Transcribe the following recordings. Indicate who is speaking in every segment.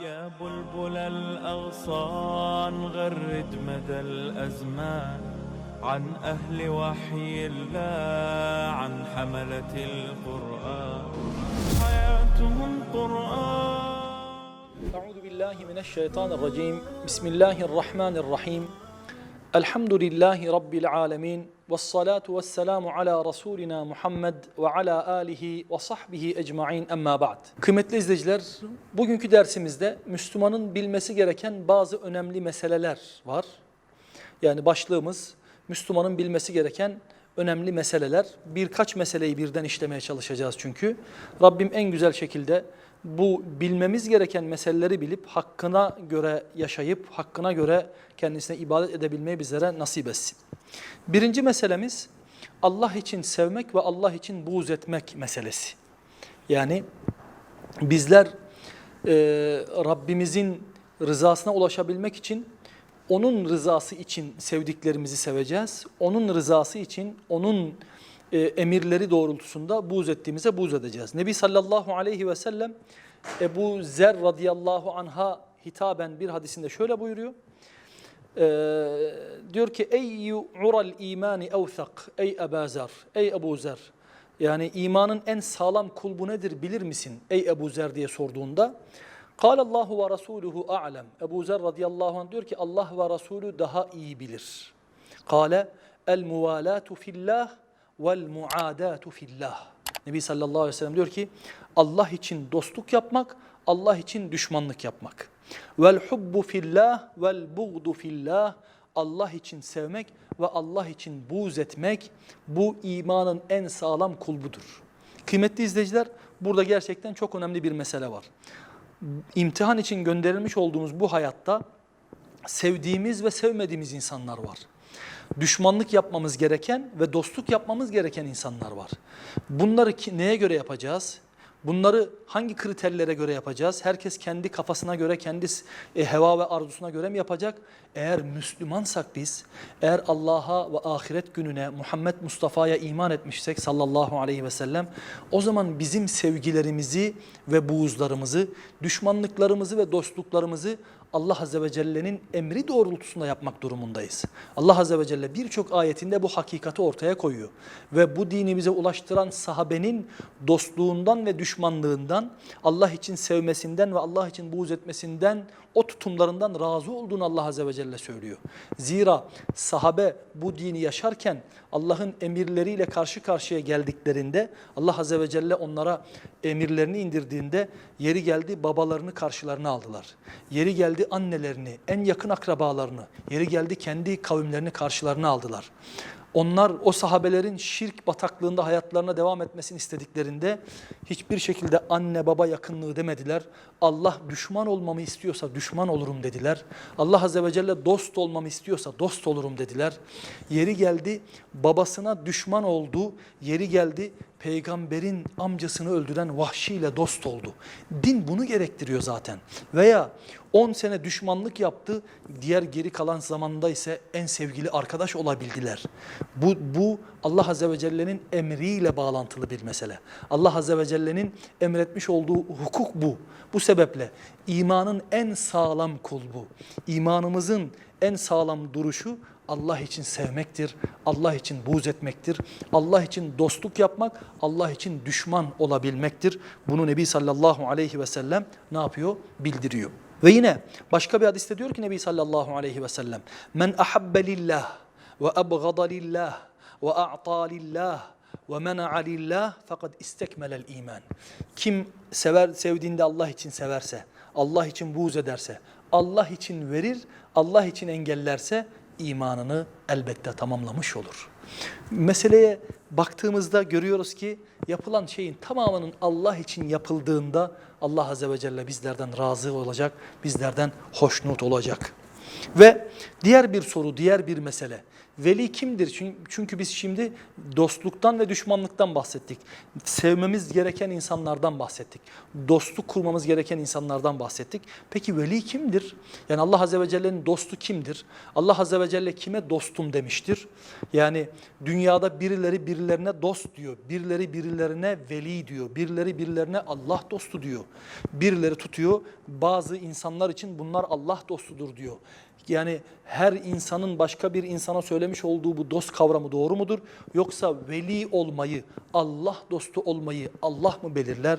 Speaker 1: يا بلبل الأغصان غرد مدى الأزمان. عن أهل وحي الله عن حملة القرآن. حياتهم قرآن.
Speaker 2: أعوذ بالله من الشيطان الرجيم. بسم الله الرحمن الرحيم. الحمد لله رب العالمين. والصلاة والسلام على Resulina Muhammed ve ala alihi ve sahbihi ecmain emma ba'd. Kıymetli izleyiciler, bugünkü dersimizde Müslümanın bilmesi gereken bazı önemli meseleler var. Yani başlığımız Müslümanın bilmesi gereken önemli meseleler. Birkaç meseleyi birden işlemeye çalışacağız çünkü. Rabbim en güzel şekilde bu bilmemiz gereken meseleleri bilip hakkına göre yaşayıp hakkına göre kendisine ibadet edebilmeyi bizlere nasip etsin. Birinci meselemiz Allah için sevmek ve Allah için buğz etmek meselesi. Yani bizler e, Rabbimizin rızasına ulaşabilmek için onun rızası için sevdiklerimizi seveceğiz. Onun rızası için onun e, emirleri doğrultusunda buğz ettiğimize buğz edeceğiz. Nebi sallallahu aleyhi ve sellem Ebu Zer radıyallahu anha hitaben bir hadisinde şöyle buyuruyor. Ee, diyor ki ey ural imani evthak ey Ebu Zer ey Ebu yani imanın en sağlam kulbu nedir bilir misin ey Ebu Zer diye sorduğunda Allahu ve Rasuluhu a'lem. Ebu Zer radıyallahu anh diyor ki Allah ve Resulü daha iyi bilir. Kale el muvalatu fillah vel muadatu fillah. Nebi sallallahu aleyhi ve sellem diyor ki Allah için dostluk yapmak, Allah için düşmanlık yapmak. Vel hubbu fillah vel buğdu fillah. Allah için sevmek ve Allah için buğz etmek bu imanın en sağlam kulbudur. Kıymetli izleyiciler burada gerçekten çok önemli bir mesele var. İmtihan için gönderilmiş olduğumuz bu hayatta sevdiğimiz ve sevmediğimiz insanlar var. Düşmanlık yapmamız gereken ve dostluk yapmamız gereken insanlar var. Bunları ki- neye göre yapacağız? Bunları hangi kriterlere göre yapacağız? Herkes kendi kafasına göre, kendi e, heva ve arzusuna göre mi yapacak? Eğer Müslümansak biz, eğer Allah'a ve ahiret gününe, Muhammed Mustafa'ya iman etmişsek sallallahu aleyhi ve sellem, o zaman bizim sevgilerimizi ve buğuzlarımızı, düşmanlıklarımızı ve dostluklarımızı Allah Azze ve Celle'nin emri doğrultusunda yapmak durumundayız. Allah Azze ve Celle birçok ayetinde bu hakikati ortaya koyuyor. Ve bu dini bize ulaştıran sahabenin dostluğundan ve düşmanlığından, Allah için sevmesinden ve Allah için buğz etmesinden, o tutumlarından razı olduğunu Allah Azze ve Celle söylüyor. Zira sahabe bu dini yaşarken Allah'ın emirleriyle karşı karşıya geldiklerinde Allah Azze ve Celle onlara emirlerini indirdiğinde yeri geldi babalarını karşılarına aldılar. Yeri geldi annelerini, en yakın akrabalarını, yeri geldi kendi kavimlerini karşılarına aldılar. Onlar o sahabelerin şirk bataklığında hayatlarına devam etmesini istediklerinde hiçbir şekilde anne baba yakınlığı demediler. Allah düşman olmamı istiyorsa düşman olurum dediler. Allah Azze ve Celle dost olmamı istiyorsa dost olurum dediler. Yeri geldi babasına düşman oldu. Yeri geldi peygamberin amcasını öldüren vahşiyle dost oldu. Din bunu gerektiriyor zaten. Veya 10 sene düşmanlık yaptı, diğer geri kalan zamanda ise en sevgili arkadaş olabildiler. Bu, bu Allah Azze ve Celle'nin emriyle bağlantılı bir mesele. Allah Azze ve Celle'nin emretmiş olduğu hukuk bu. Bu sebeple imanın en sağlam kulbu, imanımızın en sağlam duruşu Allah için sevmektir, Allah için buğz etmektir, Allah için dostluk yapmak, Allah için düşman olabilmektir. Bunu Nebi sallallahu aleyhi ve sellem ne yapıyor? Bildiriyor. Ve yine başka bir hadiste diyor ki Nebi sallallahu aleyhi ve sellem Men ahabbe lillah ve ebgada lillah ve a'ta lillah ve mena'a lillah fakat istekmelel iman. Kim sever sevdiğinde Allah için severse, Allah için buğz ederse, Allah için verir, Allah için engellerse imanını elbette tamamlamış olur. Meseleye baktığımızda görüyoruz ki yapılan şeyin tamamının Allah için yapıldığında Allah Azze ve Celle bizlerden razı olacak, bizlerden hoşnut olacak. Ve diğer bir soru, diğer bir mesele. Veli kimdir? Çünkü, biz şimdi dostluktan ve düşmanlıktan bahsettik. Sevmemiz gereken insanlardan bahsettik. Dostluk kurmamız gereken insanlardan bahsettik. Peki veli kimdir? Yani Allah Azze ve Celle'nin dostu kimdir? Allah Azze ve Celle kime dostum demiştir? Yani dünyada birileri birilerine dost diyor. Birileri birilerine veli diyor. Birileri birilerine Allah dostu diyor. Birileri tutuyor. Bazı insanlar için bunlar Allah dostudur diyor. Yani her insanın başka bir insana söylemiş olduğu bu dost kavramı doğru mudur? Yoksa veli olmayı, Allah dostu olmayı Allah mı belirler?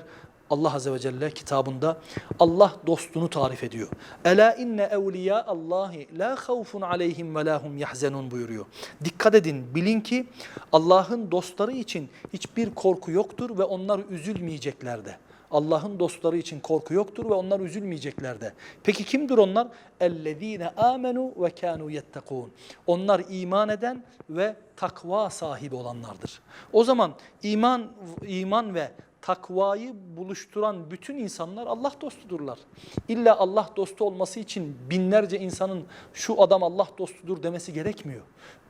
Speaker 2: Allah Azze ve Celle kitabında Allah dostunu tarif ediyor. Ela inne evliya Allahi la havfun aleyhim ve lahum yahzenun buyuruyor. Dikkat edin bilin ki Allah'ın dostları için hiçbir korku yoktur ve onlar üzülmeyecekler de. Allah'ın dostları için korku yoktur ve onlar üzülmeyecekler de. Peki kimdir onlar? اَلَّذ۪ينَ آمَنُوا وَكَانُوا يَتَّقُونَ Onlar iman eden ve takva sahibi olanlardır. O zaman iman iman ve takvayı buluşturan bütün insanlar Allah dostudurlar. İlla Allah dostu olması için binlerce insanın şu adam Allah dostudur demesi gerekmiyor.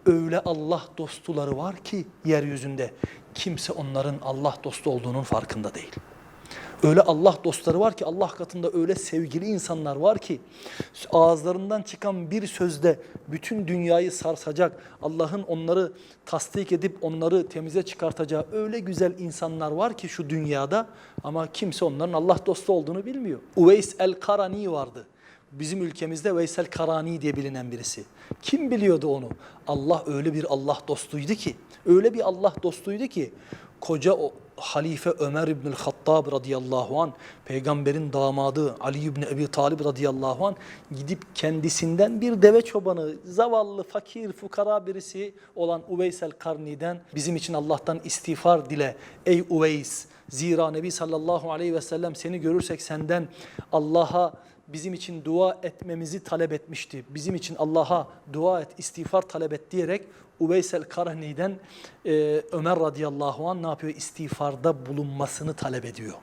Speaker 2: Öyle Allah dostuları var ki yeryüzünde kimse onların Allah dostu olduğunun farkında değil. Öyle Allah dostları var ki Allah katında öyle sevgili insanlar var ki ağızlarından çıkan bir sözde bütün dünyayı sarsacak Allah'ın onları tasdik edip onları temize çıkartacağı öyle güzel insanlar var ki şu dünyada ama kimse onların Allah dostu olduğunu bilmiyor. Uveys el-Karani vardı. Bizim ülkemizde Veysel Karani diye bilinen birisi. Kim biliyordu onu? Allah öyle bir Allah dostuydu ki, öyle bir Allah dostuydu ki koca o Halife Ömer İbnül Hattab radıyallahu an, peygamberin damadı Ali İbni Ebi Talib radıyallahu an gidip kendisinden bir deve çobanı, zavallı, fakir, fukara birisi olan Uveysel Karni'den bizim için Allah'tan istiğfar dile. Ey Uveys, zira Nebi sallallahu aleyhi ve sellem seni görürsek senden Allah'a bizim için dua etmemizi talep etmişti. Bizim için Allah'a dua et, istiğfar talep et diyerek Uveysel Karni'den e, Ömer radıyallahu an ne yapıyor? İstiğfarda bulunmasını talep ediyor.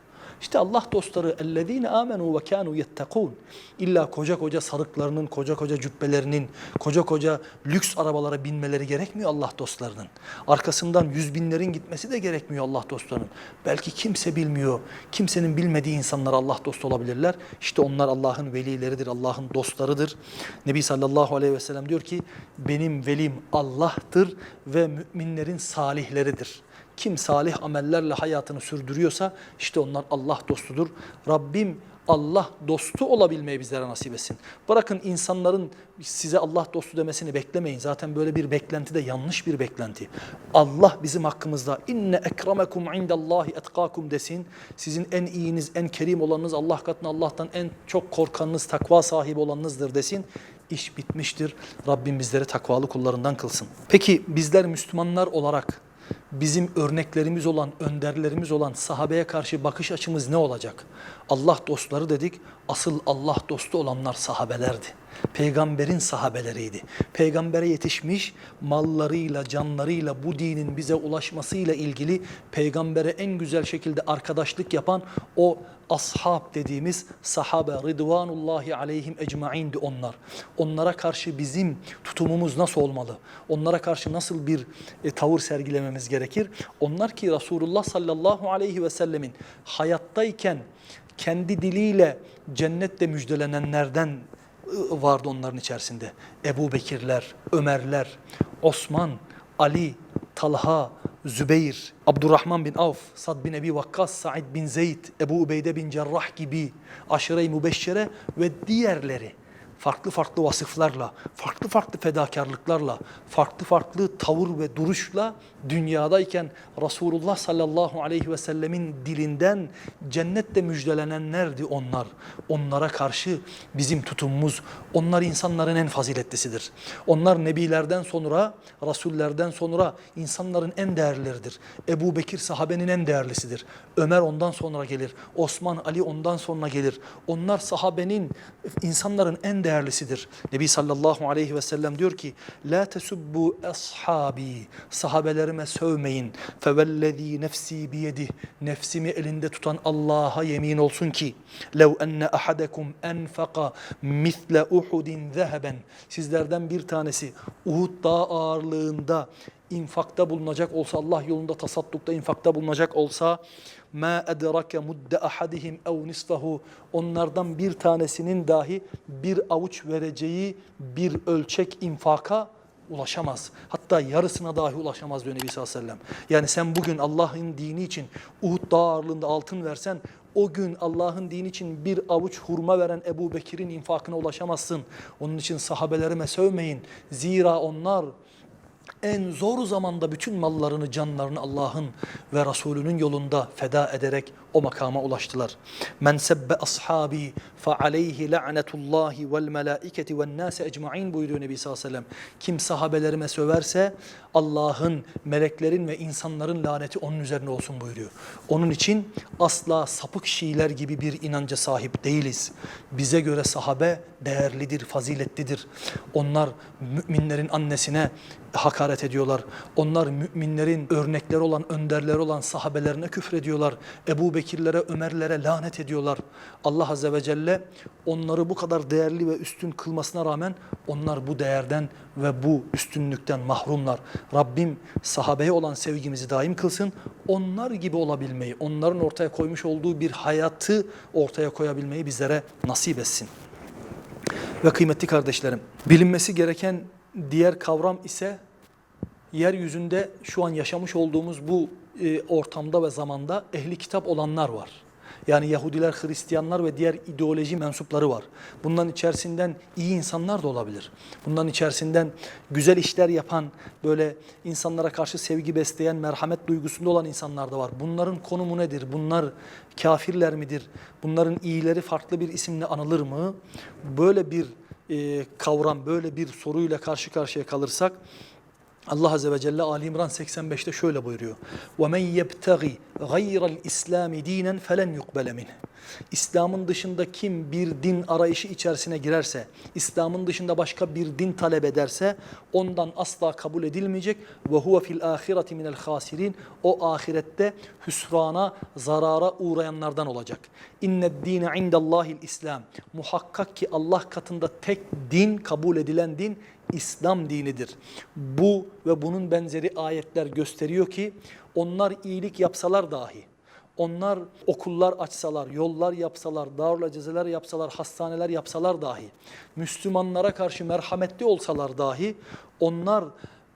Speaker 2: İşte Allah dostları ellezine amenu ve kanu yettekun. İlla koca koca sarıklarının, koca koca cübbelerinin, koca koca lüks arabalara binmeleri gerekmiyor Allah dostlarının. Arkasından yüz binlerin gitmesi de gerekmiyor Allah dostlarının. Belki kimse bilmiyor. Kimsenin bilmediği insanlar Allah dostu olabilirler. İşte onlar Allah'ın velileridir, Allah'ın dostlarıdır. Nebi sallallahu aleyhi ve sellem diyor ki benim velim Allah'tır ve müminlerin salihleridir. Kim salih amellerle hayatını sürdürüyorsa işte onlar Allah dostudur. Rabbim Allah dostu olabilmeyi bizlere nasip etsin. Bırakın insanların size Allah dostu demesini beklemeyin. Zaten böyle bir beklenti de yanlış bir beklenti. Allah bizim hakkımızda inne ekremekum indallahi etkakum desin. Sizin en iyiniz, en kerim olanınız Allah katında Allah'tan en çok korkanınız, takva sahibi olanınızdır desin. İş bitmiştir. Rabbim bizleri takvalı kullarından kılsın. Peki bizler Müslümanlar olarak bizim örneklerimiz olan, önderlerimiz olan sahabeye karşı bakış açımız ne olacak? Allah dostları dedik, asıl Allah dostu olanlar sahabelerdi. Peygamberin sahabeleriydi. Peygambere yetişmiş mallarıyla, canlarıyla bu dinin bize ulaşmasıyla ilgili peygambere en güzel şekilde arkadaşlık yapan o ashab dediğimiz sahabe rıdvanullahi aleyhim ecmaindi onlar. Onlara karşı bizim tutumumuz nasıl olmalı? Onlara karşı nasıl bir e, tavır sergilememiz gerekir? Onlar ki Resulullah sallallahu aleyhi ve sellemin hayattayken kendi diliyle cennetle müjdelenenlerden vardı onların içerisinde. Ebu Bekirler, Ömerler, Osman, Ali, Talha, Zübeyir, Abdurrahman bin Avf, Sad bin Ebi Vakkas, Said bin Zeyd, Ebu Ubeyde bin Cerrah gibi aşire-i mübeşşere ve diğerleri farklı farklı vasıflarla, farklı farklı fedakarlıklarla, farklı farklı tavır ve duruşla dünyadayken Resulullah sallallahu aleyhi ve sellemin dilinden cennetle müjdelenenlerdi onlar. Onlara karşı bizim tutumumuz, onlar insanların en faziletlisidir. Onlar nebilerden sonra, rasullerden sonra insanların en değerlileridir. Ebu Bekir sahabenin en değerlisidir. Ömer ondan sonra gelir. Osman, Ali ondan sonra gelir. Onlar sahabenin, insanların en değerlileridir değerlisidir. Nebi sallallahu aleyhi ve sellem diyor ki La tesubbu ashabi sahabelerime sövmeyin. Fevellezî nefsi biyedih nefsimi elinde tutan Allah'a yemin olsun ki lev enne ahadekum enfaka misle uhudin zeheben sizlerden bir tanesi Uhud dağı ağırlığında infakta bulunacak olsa Allah yolunda tasaddukta infakta bulunacak olsa ma edrake mudde ahadihim ev nisfahu onlardan bir tanesinin dahi bir avuç vereceği bir ölçek infaka ulaşamaz. Hatta yarısına dahi ulaşamaz diyor Nebi sallallahu aleyhi ve sellem. Yani sen bugün Allah'ın dini için Uhud dağı ağırlığında altın versen o gün Allah'ın dini için bir avuç hurma veren Ebu Bekir'in infakına ulaşamazsın. Onun için sahabelerime sövmeyin. Zira onlar en zor zamanda bütün mallarını, canlarını Allah'ın ve Resulünün yolunda feda ederek o makama ulaştılar. Men sebbe ashabi fe aleyhi la'netullahi vel melaiketi ven nase ecmaîn buyuruyor Nebi sallallahu aleyhi ve sellem. Kim sahabelerime söverse Allah'ın, meleklerin ve insanların laneti onun üzerine olsun buyuruyor. Onun için asla sapık Şiiler gibi bir inanca sahip değiliz. Bize göre sahabe değerlidir, faziletlidir. Onlar müminlerin annesine hakaret ediyorlar. Onlar müminlerin örnekleri olan, önderleri olan sahabelerine küfrediyorlar. Ebu Bekirlere, Ömerlere lanet ediyorlar. Allah Azze ve Celle onları bu kadar değerli ve üstün kılmasına rağmen onlar bu değerden ve bu üstünlükten mahrumlar. Rabbim sahabeye olan sevgimizi daim kılsın. Onlar gibi olabilmeyi, onların ortaya koymuş olduğu bir hayatı ortaya koyabilmeyi bizlere nasip etsin. Ve kıymetli kardeşlerim, bilinmesi gereken diğer kavram ise yeryüzünde şu an yaşamış olduğumuz bu e, ortamda ve zamanda ehli kitap olanlar var. Yani Yahudiler, Hristiyanlar ve diğer ideoloji mensupları var. Bunların içerisinden iyi insanlar da olabilir. Bunların içerisinden güzel işler yapan, böyle insanlara karşı sevgi besleyen, merhamet duygusunda olan insanlar da var. Bunların konumu nedir? Bunlar kafirler midir? Bunların iyileri farklı bir isimle anılır mı? Böyle bir e, kavram, böyle bir soruyla karşı karşıya kalırsak Allah Azze ve Celle Ali İmran 85'te şöyle buyuruyor. وَمَنْ يَبْتَغِ غَيْرَ الْاِسْلَامِ د۪ينًا فَلَنْ يُقْبَلَ مِنْهِ İslam'ın dışında kim bir din arayışı içerisine girerse, İslam'ın dışında başka bir din talep ederse ondan asla kabul edilmeyecek. Ve huve fil ahireti minel hasirin. O ahirette hüsrana, zarara uğrayanlardan olacak. İnned dine indallahil İslam. Muhakkak ki Allah katında tek din, kabul edilen din İslam dinidir. Bu ve bunun benzeri ayetler gösteriyor ki onlar iyilik yapsalar dahi, onlar okullar açsalar, yollar yapsalar, darla cezeler yapsalar, hastaneler yapsalar dahi, Müslümanlara karşı merhametli olsalar dahi, onlar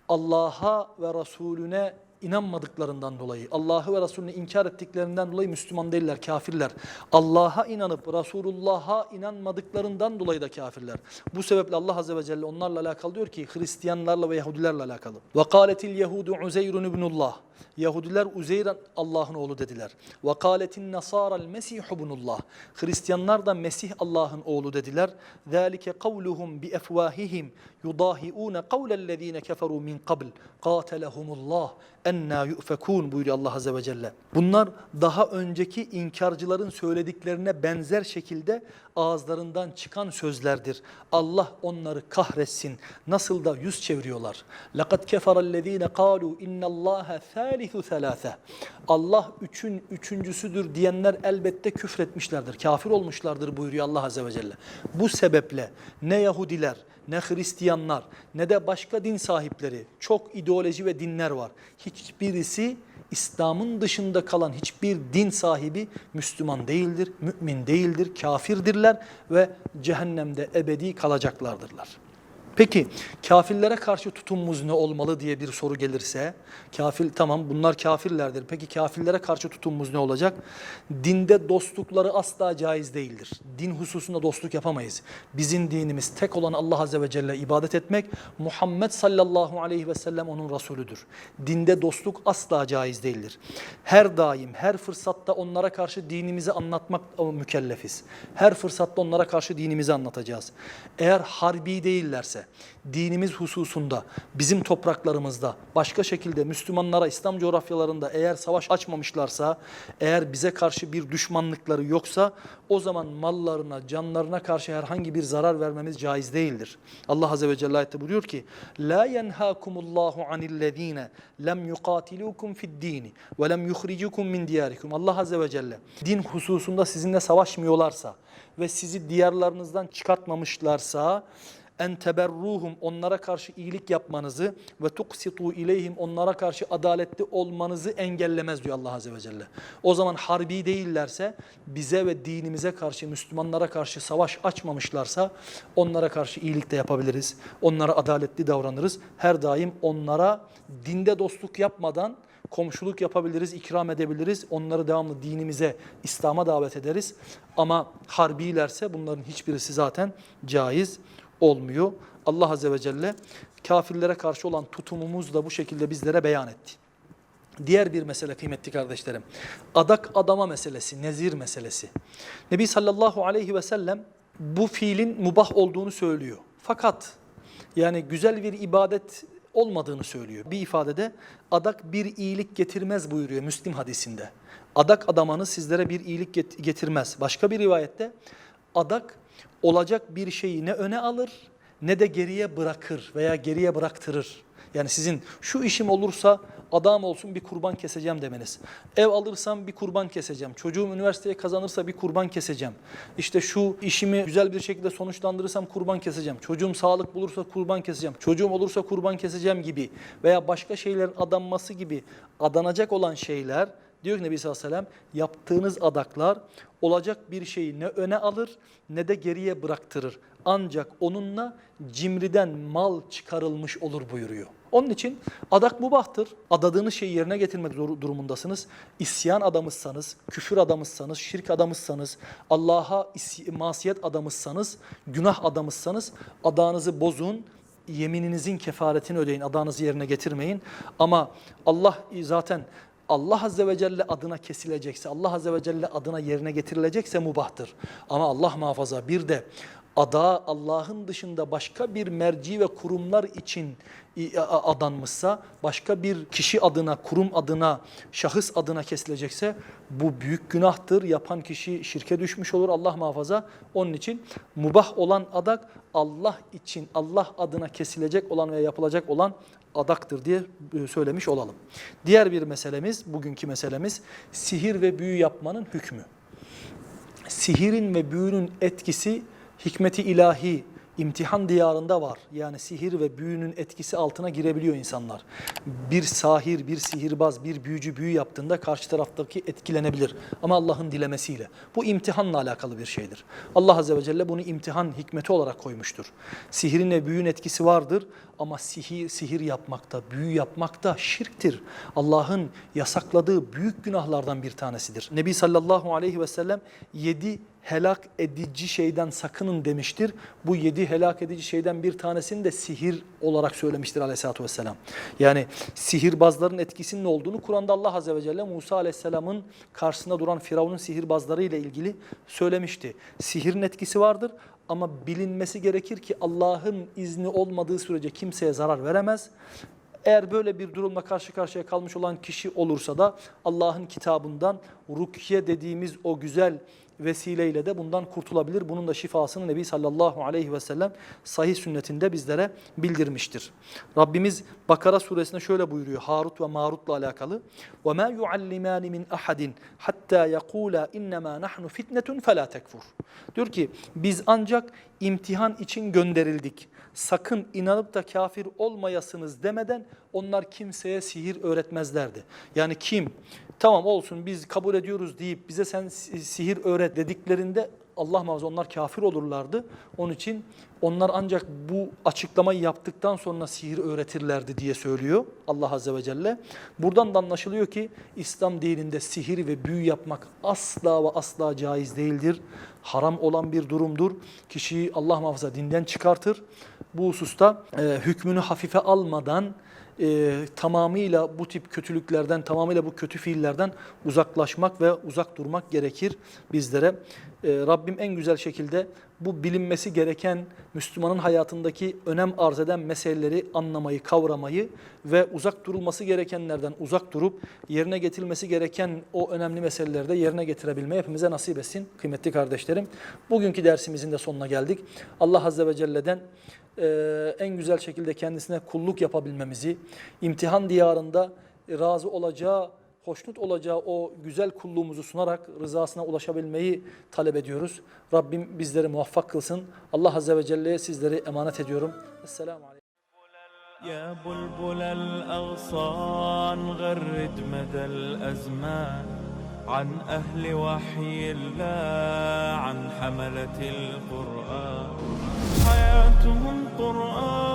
Speaker 2: Allah'a ve Resulüne inanmadıklarından dolayı, Allah'ı ve Resulünü inkar ettiklerinden dolayı Müslüman değiller, kafirler. Allah'a inanıp Resulullah'a inanmadıklarından dolayı da kafirler. Bu sebeple Allah Azze ve Celle onlarla alakalı diyor ki Hristiyanlarla ve Yahudilerle alakalı. Ve kâletil yehudu Uzeyrun ibnullah. Yahudiler Uzeyr Allah'ın oğlu dediler. Ve kâletin nasâra'l mesih ibnullah. Hristiyanlar da Mesih Allah'ın oğlu dediler. Zâlike kavluhum bi yudahiune kavlellezine keferu min kabl katelehumullah enna yu'fekun buyuruyor Allah Azze ve Celle. Bunlar daha önceki inkarcıların söylediklerine benzer şekilde ağızlarından çıkan sözlerdir. Allah onları kahretsin. Nasıl da yüz çeviriyorlar. Lakat keferellezine kalu innallâhe thâlithu thelâthe. Allah üçün üçüncüsüdür diyenler elbette küfretmişlerdir, kafir olmuşlardır buyuruyor Allah Azze ve Celle. Bu sebeple ne Yahudiler, ne Hristiyanlar, ne de başka din sahipleri, çok ideoloji ve dinler var. Hiçbirisi İslam'ın dışında kalan hiçbir din sahibi Müslüman değildir, mümin değildir, kafirdirler ve cehennemde ebedi kalacaklardırlar. Peki kafirlere karşı tutumumuz ne olmalı diye bir soru gelirse, kafir tamam bunlar kafirlerdir. Peki kafirlere karşı tutumumuz ne olacak? Dinde dostlukları asla caiz değildir. Din hususunda dostluk yapamayız. Bizim dinimiz tek olan Allah Azze ve Celle ibadet etmek, Muhammed sallallahu aleyhi ve sellem onun Resulüdür. Dinde dostluk asla caiz değildir. Her daim, her fırsatta onlara karşı dinimizi anlatmak mükellefiz. Her fırsatta onlara karşı dinimizi anlatacağız. Eğer harbi değillerse, dinimiz hususunda, bizim topraklarımızda, başka şekilde Müslümanlara İslam coğrafyalarında eğer savaş açmamışlarsa, eğer bize karşı bir düşmanlıkları yoksa o zaman mallarına, canlarına karşı herhangi bir zarar vermemiz caiz değildir. Allah Azze ve Celle ayette buyuruyor ki La yenhâkumullahu anillezîne lem yuqatilukum fid-dini ve lem yukhricukum min diyarikum. Allah Azze ve Celle din hususunda sizinle savaşmıyorlarsa ve sizi diyarlarınızdan çıkartmamışlarsa en teberruhum onlara karşı iyilik yapmanızı ve tuksitu ileyhim onlara karşı adaletli olmanızı engellemez diyor Allah Azze ve Celle. O zaman harbi değillerse bize ve dinimize karşı Müslümanlara karşı savaş açmamışlarsa onlara karşı iyilik de yapabiliriz. Onlara adaletli davranırız. Her daim onlara dinde dostluk yapmadan komşuluk yapabiliriz, ikram edebiliriz. Onları devamlı dinimize, İslam'a davet ederiz. Ama harbilerse bunların hiçbirisi zaten caiz olmuyor. Allah Azze ve Celle kafirlere karşı olan tutumumuzu da bu şekilde bizlere beyan etti. Diğer bir mesele kıymetli kardeşlerim. Adak adama meselesi, nezir meselesi. Nebi sallallahu aleyhi ve sellem bu fiilin mubah olduğunu söylüyor. Fakat yani güzel bir ibadet olmadığını söylüyor. Bir ifadede adak bir iyilik getirmez buyuruyor Müslim hadisinde. Adak adamanı sizlere bir iyilik get- getirmez. Başka bir rivayette adak olacak bir şeyi ne öne alır ne de geriye bırakır veya geriye bıraktırır. Yani sizin şu işim olursa adam olsun bir kurban keseceğim demeniz. Ev alırsam bir kurban keseceğim. Çocuğum üniversiteye kazanırsa bir kurban keseceğim. İşte şu işimi güzel bir şekilde sonuçlandırırsam kurban keseceğim. Çocuğum sağlık bulursa kurban keseceğim. Çocuğum olursa kurban keseceğim gibi veya başka şeylerin adanması gibi adanacak olan şeyler Diyor ki Nebi sallallahu aleyhi ve sellem yaptığınız adaklar olacak bir şeyi ne öne alır ne de geriye bıraktırır. Ancak onunla cimriden mal çıkarılmış olur buyuruyor. Onun için adak mubahtır. Adadığınız şeyi yerine getirmek zor- durumundasınız. İsyan adamızsanız, küfür adamızsanız, şirk adamızsanız, Allah'a masiyet adamızsanız, günah adamızsanız adağınızı bozun, yemininizin kefaretini ödeyin, adağınızı yerine getirmeyin. Ama Allah zaten Allah Azze ve Celle adına kesilecekse, Allah Azze ve Celle adına yerine getirilecekse mubahtır. Ama Allah muhafaza bir de ada Allah'ın dışında başka bir merci ve kurumlar için i- a- adanmışsa, başka bir kişi adına, kurum adına, şahıs adına kesilecekse bu büyük günahtır. Yapan kişi şirke düşmüş olur Allah muhafaza. Onun için mubah olan adak Allah için, Allah adına kesilecek olan ve yapılacak olan adaktır diye e, söylemiş olalım. Diğer bir meselemiz, bugünkü meselemiz sihir ve büyü yapmanın hükmü. Sihirin ve büyünün etkisi hikmeti ilahi imtihan diyarında var. Yani sihir ve büyünün etkisi altına girebiliyor insanlar. Bir sahir, bir sihirbaz, bir büyücü büyü yaptığında karşı taraftaki etkilenebilir. Ama Allah'ın dilemesiyle. Bu imtihanla alakalı bir şeydir. Allah Azze ve Celle bunu imtihan hikmeti olarak koymuştur. Sihirin ve büyünün etkisi vardır ama sihir, sihir yapmakta, büyü yapmakta şirktir. Allah'ın yasakladığı büyük günahlardan bir tanesidir. Nebi sallallahu aleyhi ve sellem yedi helak edici şeyden sakının demiştir. Bu yedi helak edici şeyden bir tanesini de sihir olarak söylemiştir aleyhissalatü vesselam. Yani sihirbazların etkisinin ne olduğunu Kur'an'da Allah Azze ve Celle Musa aleyhisselamın karşısında duran Firavun'un sihirbazları ile ilgili söylemişti. Sihirin etkisi vardır ama bilinmesi gerekir ki Allah'ın izni olmadığı sürece kimseye zarar veremez. Eğer böyle bir durumla karşı karşıya kalmış olan kişi olursa da Allah'ın kitabından rukiye dediğimiz o güzel vesileyle de bundan kurtulabilir. Bunun da şifasını Nebi sallallahu aleyhi ve sellem sahih sünnetinde bizlere bildirmiştir. Rabbimiz Bakara suresinde şöyle buyuruyor Harut ve Marut'la alakalı. وَمَا يُعَلِّمَانِ مِنْ أَحَدٍ حَتَّى يَقُولَا اِنَّمَا نَحْنُ فِتْنَةٌ فَلَا تَكْفُرْ Diyor ki biz ancak imtihan için gönderildik. Sakın inanıp da kafir olmayasınız demeden onlar kimseye sihir öğretmezlerdi. Yani kim tamam olsun biz kabul ediyoruz deyip bize sen si- sihir öğret dediklerinde Allah muhafaza onlar kafir olurlardı. Onun için onlar ancak bu açıklamayı yaptıktan sonra sihir öğretirlerdi diye söylüyor Allah Azze ve Celle. Buradan da anlaşılıyor ki İslam dininde sihir ve büyü yapmak asla ve asla caiz değildir. Haram olan bir durumdur. Kişiyi Allah muhafaza dinden çıkartır. Bu hususta e, hükmünü hafife almadan e, tamamıyla bu tip kötülüklerden, tamamıyla bu kötü fiillerden uzaklaşmak ve uzak durmak gerekir bizlere. E, Rabbim en güzel şekilde bu bilinmesi gereken Müslümanın hayatındaki önem arz eden meseleleri anlamayı, kavramayı ve uzak durulması gerekenlerden uzak durup yerine getirilmesi gereken o önemli meseleleri de yerine getirebilmeyi hepimize nasip etsin kıymetli kardeşlerim. Bugünkü dersimizin de sonuna geldik. Allah Azze ve Celle'den e, en güzel şekilde kendisine kulluk yapabilmemizi, imtihan diyarında razı olacağı, hoşnut olacağı o güzel kulluğumuzu sunarak rızasına ulaşabilmeyi talep ediyoruz. Rabbim bizleri muvaffak kılsın. Allah Azze ve Celle'ye sizleri emanet ediyorum. Esselamu Aleyküm.
Speaker 1: يا بلبل الأغصان غرد مدى الأزمان عن أهل وحي الله عن حملة القرآن حياتهم قرآن